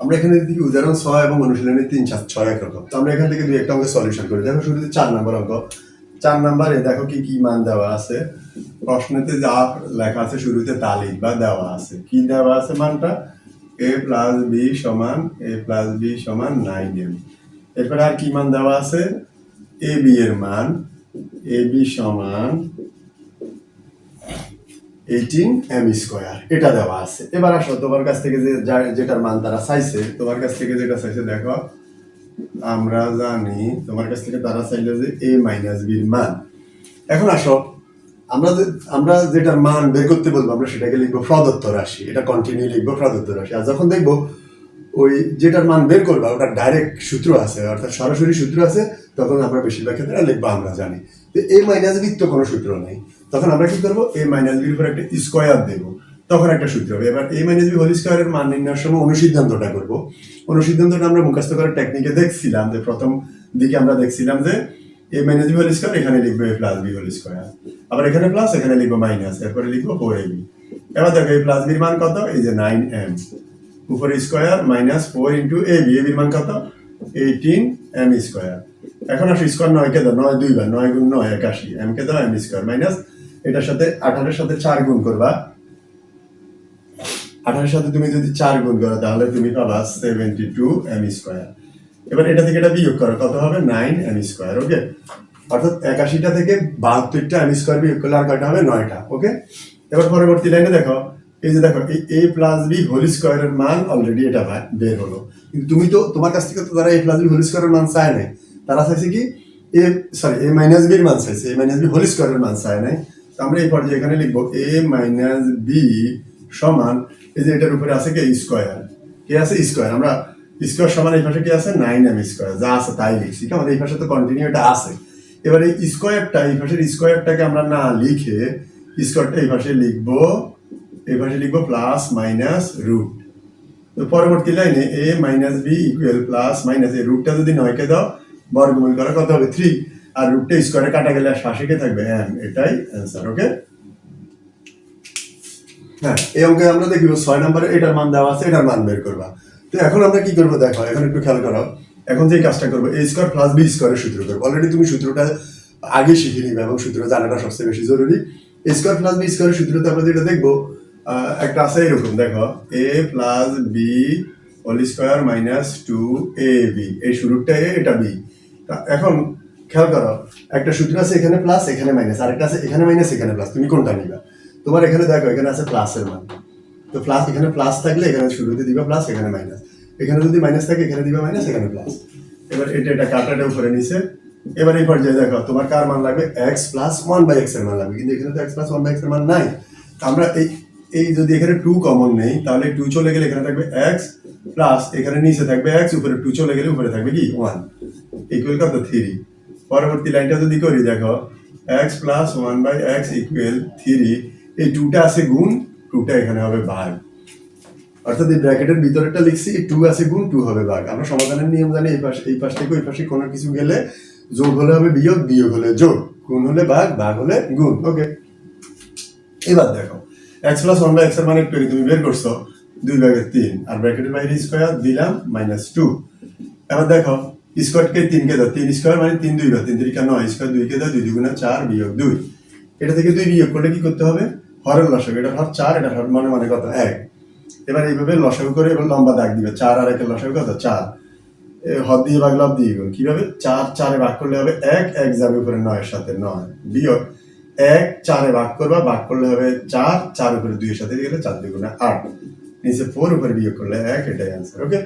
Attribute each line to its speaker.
Speaker 1: আমরা এখানে দেখি উদাহরণ ছয় এবং অনুশীলনী তিন চার ছয় একরকম তো আমরা এখান থেকে দুই একটা অঙ্ক সলিউশন করি। দেখো শুরুতে চার নাম্বার অঙ্ক। চার নম্বরে দেখো কি কি মান দেওয়া আছে। প্রশ্নতে যা লেখা আছে শুরুতে তা লিখবা, দেওয়া আছে। কি দেওয়া আছে মানটা? এ প্লাস বি সমান, এ প্লাস বি সমান নাইন এম। এরপরে আর কি মান দেওয়া আছে? এ বি এর মান। এ বি সমান এইটিন এম স্কোয়ার এটা দেওয়া আছে। এবার আসো, তোমার কাছ থেকে যে যেটার মান তারা চাইছে, তোমার কাছ থেকে যেটা চাইছে, দেখো, আমরা জানি তোমার কাছ থেকে তারা চাইলে যে এ মাইনাস বির মান। এখন আসো, আমরা আমরা যেটার মান বের করতে বলব, আমরা সেটাকে লিখব প্রদত্ত রাশি। এটা কন্টিনিউ লিখব প্রদত্ত রাশি। আর যখন দেখব ওই যেটার মান বের করবা ওটা ডাইরেক্ট সূত্র আছে, অর্থাৎ সরাসরি সূত্র আছে, তখন আমরা বেশিরভাগ ক্ষেত্রে লিখব আমরা জানি। তো এ মাইনাস বির তো কোনো সূত্র নেই। তখন আমরা কি করব? এ মাইনাস বির উপর একটা স্কোয়ার দেবো। তখন একটা সূত্র হবে। এবার এ মাইনাস বি হোল স্কোয়ারের মান নির্ণয়ের সময় অনুসিদ্ধান্তটা করব। অনুসিদ্ধান্তটা আমরা মুখস্থ করার টেকনিকে দেখছিলাম যে প্রথম দিকে আমরা দেখছিলাম যে A minus B whole square এখানে লিখব A plus B whole square আবার এখানে প্লাস এখানে লিখব মাইনাস এরপরে লিখব ফোর এ বি এবার দেখো এই প্লাস বির মান কত? এই যে নাইন এম উপরে square minus four into A B A বির মান কত? এইটিন এম স্কোয়ার এখন আসো স্কোয়ার নয় কে দাও। নয় দুইবার নয় গুণ নয়, একাশি। এম কে দাও এম স্কোয়ার মাইনাস এটার সাথে আঠারোর সাথে চার গুণ করবা। আঠারোর সাথে তুমি যদি চার গুণ করো, তাহলে তুমি পাবা সেভেন্টি টু এম স্কোয়ার এবার এটা থেকে এটা বিয়োগ করো, কত হবে? নাইন এম স্কোয়ার ওকে অর্থাৎ একাশিটা থেকে বাহাত্তরটা এম স্কোয়ার বিয়োগ করলে আর কয়টা হবে? নয়টা ওকে এবার পরবর্তী লাইনে দেখো, এই যে দেখো, এই এ প্লাস বি হোল স্কোয়ারের মান অলরেডি এটা বের হলো। কিন্তু তুমি তো তোমার কাছ থেকে তো তারা এ প্লাস বি হোল স্কোয়ারের মান চায় নাই। তারা চাইছে কি? এ সরি এ মাইনাস বির মান চাইছে এ মাইনাস বি হোল স্কোয়ারের মান চায় নাই। আমরা এই পর্যায়ে এখানে লিখব এ মাইনাস বি সমান, এই যে এটার উপরে আছে কি? স্কোয়ার। কে আছে? স্কোয়ার। আমরা স্কোয়ার সমান এই পাশে কি আছে? Nine M square. যা আছে তাই লিখছি। কেমন এই পাশে তো কন্টিনিউ এটা আছে। এবার এই স্কোয়ারটা, এই পাশের স্কোয়ারটাকে আমরা না লিখে স্কোয়ারটা এই পাশে লিখব, এই পাশে লিখব প্লাস মাইনাস রুট তো পরবর্তী লাইনে A minus B equal plus minus এই রুটটা যদি নয়কে দাও, বর্গমূল করা কত হবে? থ্রি আর রুটটা স্কোয়ারে কাটা গেলে শাসিকে থাকবে? এম এটাই অ্যান্সার ওকে হ্যাঁ এই অঙ্কে আমরা দেখব, ছয় নম্বরে এটার মান দেওয়া আছে, এটার মান বের করবা। তো এখন আমরা কি করব দেখো, এখন একটু খেয়াল করো। এখন যে কাজটা করব এ স্কোয়ার প্লাস বি স্কোয়ারের সূত্র করব অলরেডি তুমি সূত্রটা আগে শিখে নিবে এবং সূত্র জানাটা সবচেয়ে বেশি জরুরি। এ স্কোয়ার প্লাস বি স্কোয়ারের সূত্রতে আমরা যেটা দেখব একটা আছে এরকম, দেখো A plus B whole square minus two A B এই শুরুটা এ এটা বি এখন খেয়াল করো, একটা সূত্র আছে এখানে প্লাস এখানে মাইনাস আরেকটা আছে এখানে মাইনাস এখানে প্লাস তুমি কোনটা নিবা? তোমার এখানে দেখো, এখানে আছে প্লাসের মান। তো প্লাস এখানে প্লাস থাকলে এখানে শুরুতে দিবা প্লাস এখানে মাইনাস এখানে যদি মাইনাস থাকে, এখানে দিবা মাইনাস এখানে প্লাস এবার এটা এটা কাটাটা উপরে নিছে এবার এই পর্যায়ে দেখো, তোমার কার মান লাগবে? এক্স প্লাস ওয়ান বাই এক্সের মান লাগবে। কিন্তু এখানে তো এক্স প্লাস ওয়ান বাই এক্সের মান নাই। আমরা এই এই যদি এখানে টু কমন নেই, তাহলে টু চলে গেলে এখানে থাকবে এক্স প্লাস এখানে নিচে থাকবে এক্স উপরে টু চলে গেলে উপরে থাকবে কি? ওয়ান ইকুয়াল কত? থ্রি পরবর্তী লাইনটা যদি করি, দেখো X plus one by X equal three এই টুটা আছে গুণ টুটা এখানে হবে ভাগ। অর্থাৎ এই ব্র্যাকেটের ভিতরেটা লিখছি টু আছে গুণ টু হবে ভাগ। আমরা সমাধানের নিয়ম জানি, এই পাশে, এই পাশ থেকে ওই পাশে কোনো কিছু গেলে যোগ হলে হবে বিয়োগ বিয়োগ হলে যোগ। গুণ হলে ভাগ ভাগ হলে গুণ ওকে এবার দেখো এক্স প্লাস ওয়ান বাই এক্সের মানে একটু তুমি বের করছ, দুই ভাগের তিন, আর ব্র্যাকেটের বাইরে স্কোয়ার দিলাম মাইনাস টু এবার দেখো স্কোয়ারকে তিনকে দাও তিন স্কোয়ার মানে তিন দুই বার তিন তিরিকা নয়, স্কোয়ার দুইকে দাও দুই দুগুণা চার বিয়োগ দুই। এটা থেকে দুই বিয়োগ করলে কি করতে হবে? হরের লসাগু, এটা হর চার, এটা হর মানে মানে কত? এক। এবার এইভাবে লসাগু করে এবার লম্বা দাগ দিবে, চার আর একের লসাগু কত? চার। হর দিয়ে ভাগ লাভ দিয়ে গুণ। কীভাবে? চার, চারে ভাগ করলে হবে এক এক যাবে উপরে নয়ের সাথে নয়, বিয়োগ। এক, চারে ভাগ করবা, ভাগ করলে হবে চার চার উপরে দুইয়ের সাথে গেলে চার দুগুণে আট। নিচে ফোর উপরে বিয়োগ করলে এক, এটাই অ্যান্সার ওকে